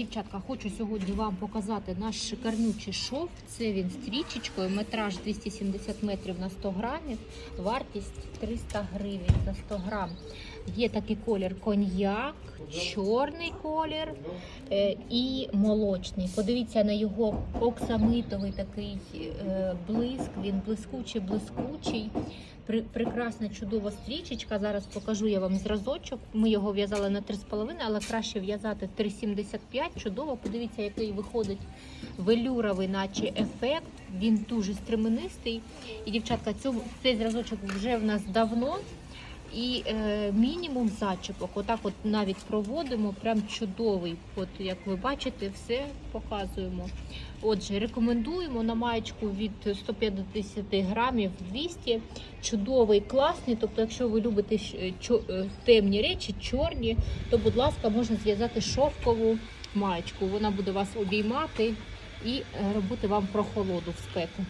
Дівчатка, хочу сьогодні вам показати наш шикарнючий шов. Це він стрічечкою, метраж 270 метрів на 100 грамів, вартість 300 гривень за 100 грам. Є такий колір коньяк, чорний колір е, і молочний. Подивіться на його оксамитовий такий е, блиск, він блискучий, блискучий. Прекрасна чудова стрічечка. Зараз покажу я вам зразочок. Ми його в'язали на 3,5, але краще в'язати 3,75. Чудово. Подивіться, який виходить велюровий, наче ефект. Він дуже стременистий. І дівчатка, цього, цей зразочок вже в нас давно. І е, мінімум зачіпок. Отак от навіть проводимо. Прям чудовий. От як ви бачите, все показуємо. Отже, рекомендуємо на маєчку від 150 грамів 200. Чудовий, класний. Тобто, якщо ви любите чо- е, темні речі, чорні, то, будь ласка, можна зв'язати шовкову маєчку. Вона буде вас обіймати і е, робити вам прохолоду в спеку.